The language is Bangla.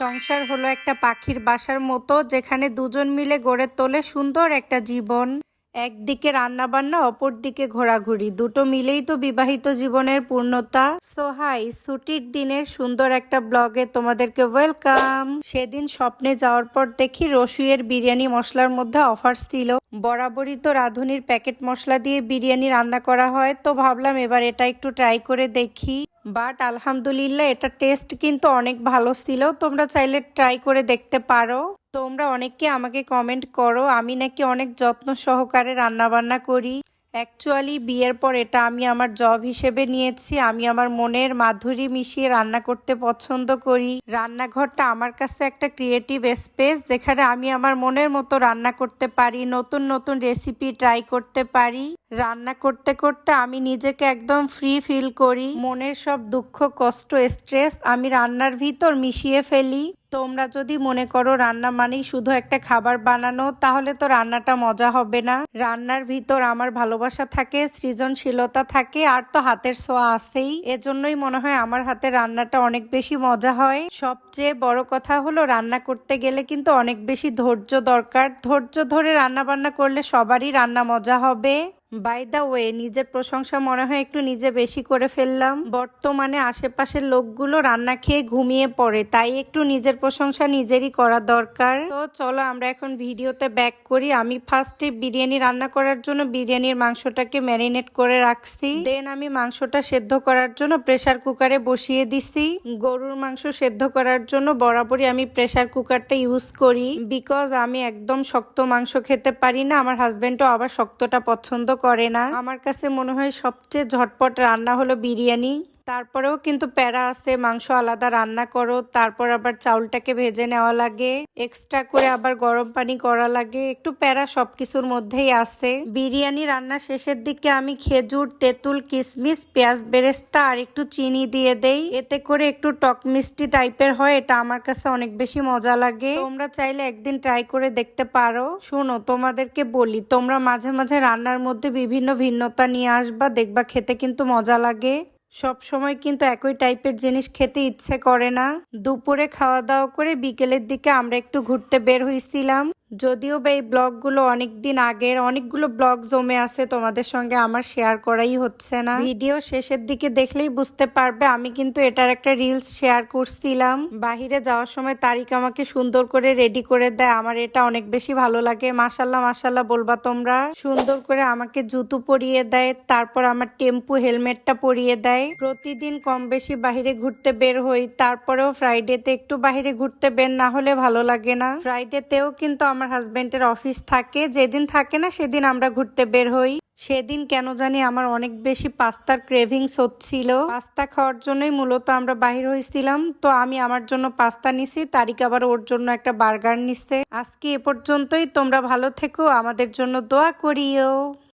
সংসার হলো একটা পাখির বাসার মতো, যেখানে দুজন মিলে গড়ে তোলে সুন্দর একটা জীবন। একদিকে রান্না বান্না অপর দিকে ঘোরাঘুরি। দুটো মিলেই তো বিবাহিত জীবনের পূর্ণতা। সো হাই ছুটির দিনের সুন্দর একটা ব্লগে তোমাদেরকে ওয়েলকাম সেদিন স্বপ্নে যাওয়ার পর দেখি রসুইয়ের বিরিয়ানি মশলার মধ্যে অফার্স ছিল। বরাবরই তো রাঁধুনির প্যাকেট মশলা দিয়ে বিরিয়ানি রান্না করা হয়, তো ভাবলাম এবার এটা একটু ট্রাই করে দেখি। বাট আলহামদুলিল্লাহ এটা টেস্ট কিন্তু অনেক ভালো ছিল। তোমরা চাইলে ট্রাই করে দেখতে পারো। তোমরা অনেককে আমাকে কমেন্ট করো। আমি নাকি অনেক যত্ন সহকারে রান্না বান্না করি। অ্যাকচুয়ালি বিয়ের পর এটা আমি আমার জব হিসেবে নিয়েছি। আমি আমার মনের মাধুরী মিশিয়ে রান্না করতে পছন্দ করি। রান্নাঘরটা আমার কাছে একটা ক্রিয়েটিভ স্পেস যেখানে আমি আমার মনের মতো রান্না করতে পারি, নতুন নতুন রেসিপি ট্রাই করতে পারি। রান্না করতে করতে আমি নিজেকে একদম ফ্রি ফিল করি। মনের সব দুঃখ, কষ্ট স্ট্রেস আমি রান্নার ভিতর মিশিয়ে ফেলি। তোমরা যদি মনে করো রান্না মানেই শুধু একটা খাবার বানানো, তাহলে তো রান্নাটা মজা হবে না। রান্নার ভিতর আমার ভালোবাসা থাকে, সৃজনশীলতা থাকে, আর তো হাতের ছোঁয়া আছেই। এজন্যই মনে হয় আমার হাতে রান্নাটা অনেক বেশি মজা হয়। সবচেয়ে বড় কথা হলো রান্না করতে গেলে কিন্তু অনেক বেশি ধৈর্য দরকার। ধৈর্য ধরে রান্না বান্না করলে সবারই রান্না মজা হবে। বাই দা ওয়ে নিজের প্রশংসা মনে হয় একটু নিজে বেশি করে ফেললাম। বর্তমানে আশেপাশের লোকগুলো রান্না খেয়ে ঘুমিয়ে পড়ে, তাই একটু নিজের প্রশংসা নিজেরই করা দরকার। তো চলো আমরা এখন ভিডিওতে ব্যাক করি। আমি ফার্স্টে বিরিয়ানি রান্না করার জন্য বিরিয়ানির মাংসটাকে ম্যারিনেট করে রাখছি। দেন আমি মাংসটা সেদ্ধ করার জন্য প্রেশার কুকারে বসিয়ে দিছি। গরুর মাংস সেদ্ধ করার জন্য বরাবরই আমি প্রেসার কুকারটা ইউজ করি। বিকজ আমি একদম শক্ত মাংস খেতে পারি না, আমার হাজব্যান্ডও আবার শক্তটা পছন্দ করে না। আমার কাছে মনে হয় সবচেয়ে ঝটপট রান্না হলো বিরিয়ানি। তারপরেও কিন্তু প্যারা আছে, মাংস আলাদা রান্না করো, তারপর আবার চাউলটাকে ভেজে নেওয়া লাগে এক্সট্রা করে আবার গরম পানি করা লাগে, একটু প্যারা সবকিছুর মধ্যেই আছে। বিরিয়ানি রান্না শেষের দিকে আমি খেজুর, তেঁতুল কিশমিশ পেঁয়াজ বেরেস্তা আর একটু চিনি দিয়ে দেই। এতে করে একটু টক মিষ্টি টাইপের হয়, এটা আমার কাছে অনেক বেশি মজা লাগে। তোমরা চাইলে একদিন ট্রাই করে দেখতে পারো। শোনো, তোমাদেরকে বলি, তোমরা মাঝে মাঝে রান্নার মধ্যে বিভিন্ন ভিন্নতা নিয়ে আসবা, দেখবা খেতে কিন্তু মজা লাগে। সব সময় কিন্তু একই টাইপের জিনিস খেতে ইচ্ছে করে না। দুপুরে খাওয়া দাওয়া করে বিকেলের দিকে আমরা একটু ঘুরতে বের হয়েছিলাম যদিও বা এই ব্লগগুলো অনেক দিন আগের, অনেকগুলো ব্লগ জমে আছে, তোমাদের সঙ্গে আমার শেয়ার করাই হচ্ছে না। ভিডিও শেষের দিকে দেখলেই বুঝতে পারবে, আমি কিন্তু এটার একটা রিলস শেয়ার করছিলাম। বাহিরে যাওয়ার সময় তারিক আমাকে সুন্দর করে রেডি করে দেয়, আমার এটা অনেক বেশি ভালো লাগে। মাসাল্লাহ মাসাল্লাহ বলবা তোমরা। সুন্দর করে আমাকে জুতো পরিয়ে দেয়, তারপর আমার টেম্পু হেলমেটটা পরিয়ে দেয়। প্রতিদিন কম বেশি বাহিরে ঘুরতে বের হই, তারপরেও ফ্রাইডেতে একটু বাহিরে ঘুরতে বের না হলে ভালো লাগে না। ফ্রাইডেতেও কিন্তু আমার হাজব্যান্ডের অফিস থাকে, যেদিন থাকে না সেদিন আমরা ঘুরতে বের হই। সেদিন কেন জানি আমার অনেক বেশি পাস্তার ক্রেভিংস হচ্ছিল। পাস্তা খাওয়ার জন্যই মূলত আমরা বাহির হয়েছিলাম তো আমি আমার জন্য পাস্তা নিছি, তারিক আবার ওর জন্য একটা বার্গার নিছে। আজকে এ পর্যন্তই, তোমরা ভালো থেকো, আমাদের জন্য দোয়া করিও।